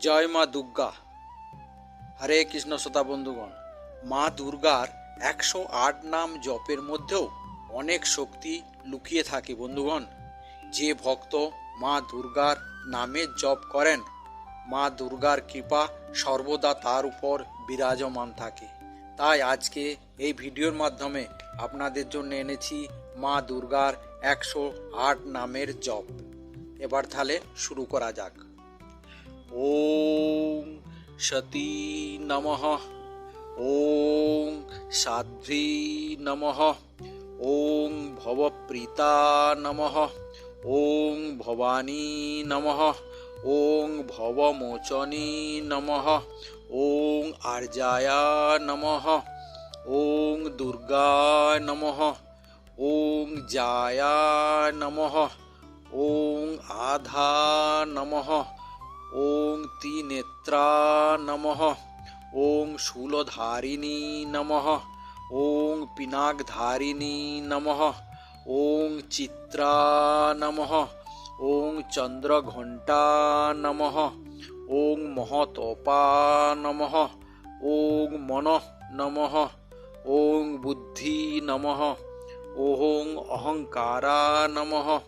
জয় মা দুর্গা। হরে কৃষ্ণ শ্রোতা বন্ধুগণ, মা দুর্গার একশো আট নাম জপের মধ্যেও অনেক শক্তি লুকিয়ে থাকে বন্ধুগণ। যে ভক্ত মা দুর্গার নামের জপ করেন, মা দুর্গার কৃপা সর্বদা তার উপর বিরাজমান থাকে। তাই আজকে এই ভিডিওর মাধ্যমে আপনাদের জন্য এনেছি মা দুর্গার একশো আট নামের জপ। এবার তাহলে শুরু করা যাক। ওং সতী নমঃ। ওং সাধ্বী নমঃ। ওং ভবপ্রীতা নমঃ। ওং ভবানী নমঃ। ওং ভবমোচনী নমঃ। ওং আর্যায়া নমঃ। ওং দুর্গা নমঃ। ওং জায়া নমঃ। ওং আধা নমঃ। ওং ত্রিনেত্রা নমঃ। ওং শূলধারিণী নমঃ। ওং পিনাকধারিণী নমঃ। ওং চিত্রা নমঃ। ওং চন্দ্রঘণ্টা নমঃ। ওং মহতপা নমঃ। ওং মনঃ নমঃ। ওং বুদ্ধি নমঃ। ওং অহংকারা নমঃ।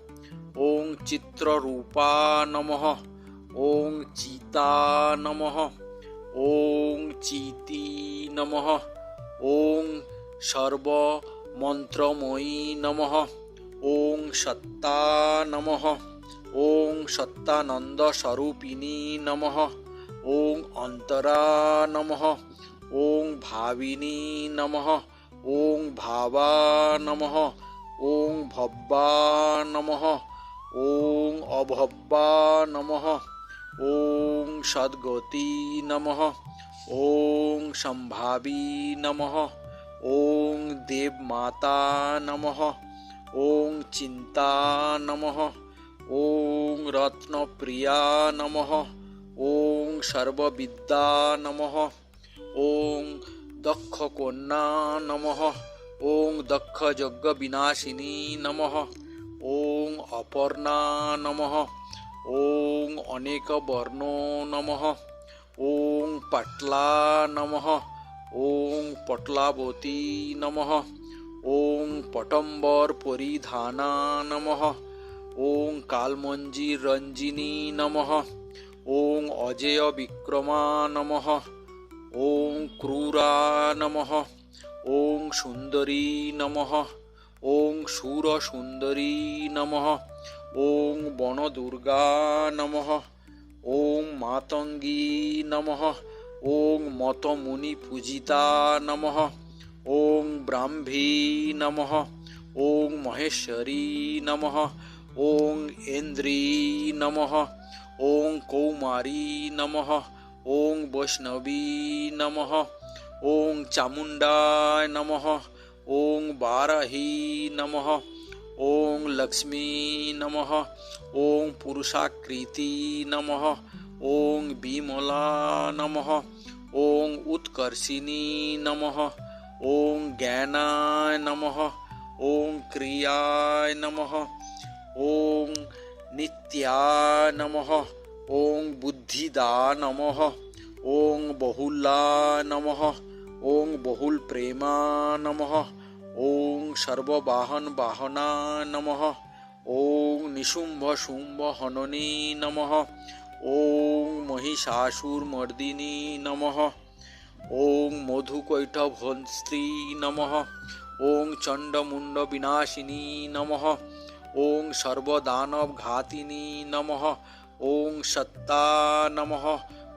ওং চিত্ররূপা নমঃ। ওং চিতা নমঃ। ওং চিতি নমঃ। ওং সর্বমন্ত্রময়ী নমঃ। ওং সত্তা নমঃ। ওং সত্তানন্দ স্বরূপিণী নমঃ। ওং অন্তরা নমঃ। ওং ভাবিনী নমঃ। ওং ভাবা নমঃ। ওং ভব্বা নমঃ। ওং অভব্বা নমঃ। ওং সদ্গতি নমঃ। ওং সম্ভাবী নমঃ। ওং দেবমাতা নমঃ। ওং চিন্তা নমঃ। ওং রত্নপ্রিয়া নমঃ। ওং সর্ববিদ্যা নমঃ। ওং দক্ষকন্যা নমঃ। ওং দক্ষযজ্ঞবিনাশিনী নমঃ। ওং অপর্ণা নমঃ। ওং অনেকবর্ণ নমঃ। ওং পটলা নমঃ। ওং পটলাবতী নমঃ। ওং পটম্বর পরিধানা নমঃ। ওং কালমঞ্জির রঞ্জিনী নমঃ। ওং অজেয় বিক্রমা নমঃ। ওং ক্রূরা নমঃ। ওং সুন্দরী নমঃ। ওং সুরসুন্দরী নমঃ। ওং বনদুর্গা নমঃ। ওং মাতঙ্গী নমঃ। ওং মতমুনি পূজিতা নমঃ। ওং ব্রাহ্মী নমঃ। ওং মহেশ্বরী নমঃ। ওং ইন্দ্রী নমঃ। ওং কৌমারী নমঃ। ওং বৈষ্ণবী নমঃ। ওং চামুণ্ডায় নমঃ। ওং বারাহী নমঃ ওং লক্ষ্মী নমঃ ওং পুরুষাকৃতি নমঃ ওং বিমলা নমঃ ওং উৎকর্ষিণী নমঃ ওং জ্ঞানায় নমঃ ওং ক্রিয়ায় নমঃ ওং নিত্যায় নমঃ ওং বুদ্ধিদা নমঃ ওং বহুলা নমঃ ওং বহুল প্রেমা নমঃ ওং সর্ববাহন বাহনা নমঃ। ওং নিশুম্ভ শুম্ভ হননী নমঃ। ওং মহিষাসুরমর্দিনী নমঃ। ওং মধুকৈটভস্ত্রী নমঃ। ওং চণ্ডমুণ্ড বিনাশিনী নমঃ। ওং সর্বদানবঘাতিনী নমঃ। ওং সত্তা নমঃ।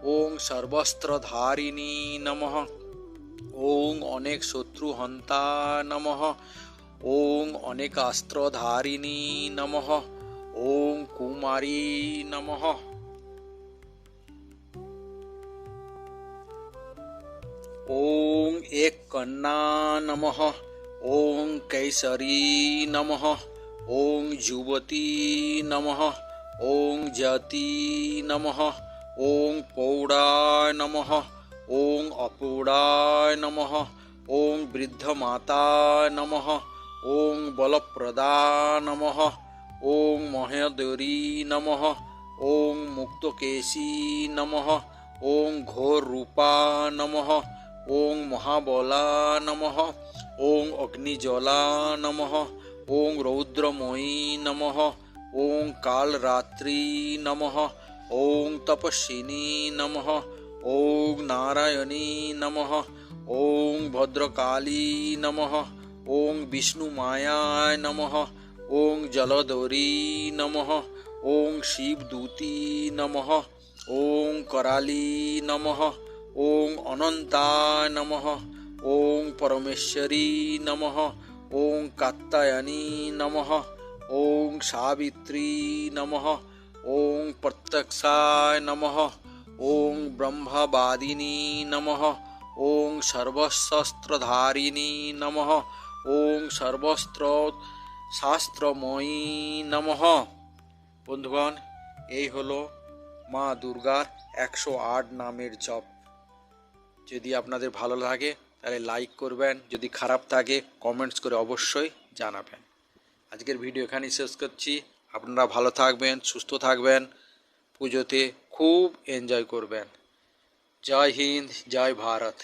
ওং সর্বস্ত্রধারিণী নমঃ। ওং অনেক শত্রুহন্তা নমঃ ওং অনেকাস্ত্রধারিণী নমঃ ওং কুমারী নমঃ ওং এক কন্যা নমঃ ওং কৈশরী নমঃ ওং যুবতী নমঃ ওং জাতি নমঃ ওং পৌড়ায় নমঃ ওং অপৌড়ায় নমঃ ওং বৃদ্ধমাতায় নমঃ ওং বলপ্রদা নমঃ ওং মহেদরী নমঃ ওং মুক্তকেশী নমঃ ওং ঘোর রূপা নমঃ ওং মহাবলা নমঃ ওং অগ্নিজলা নমঃ ওং রৌদ্রময়ী নমঃ ওং কালরাত্রি নমঃ ওং তপস্বিনী নমঃ ওং নারায়ণী নমঃ ওং ভদ্রকালী নমঃ ওং বিষ্ণুমায়ায় নমঃ ওং জলদৌরী নমঃ ওং শিবদূতী নমঃ ওং করালী নমঃ ওং অনন্তায় নমঃ ওং পরমেশ্বরী নমঃ ওং কাত্তায়নী নমঃ ওং সাবিত্রী নমঃ ওং প্রত্যক্ষায় ওং ব্রহ্মবাদিনী নমঃ ওং সর্বশস্ত্রধারিণী নমঃ ওং সর্বস্ত্র শাস্ত্রময়ী নমঃ বন্ধুগণ, এই হলো মা দুর্গার একশো আট নামের জপ। যদি আপনাদের ভালো লাগে, তাহলে লাইক করবেন। যদি খারাপ থাকে, কমেন্টস করে অবশ্যই জানাবেন। আজকের ভিডিও এখানেই শেষ করছি। আপনারা ভালো থাকবেন, সুস্থ থাকবেন। পুজোতে খুব এনজয় করবেন। জয় হিন্দ জয় ভারত।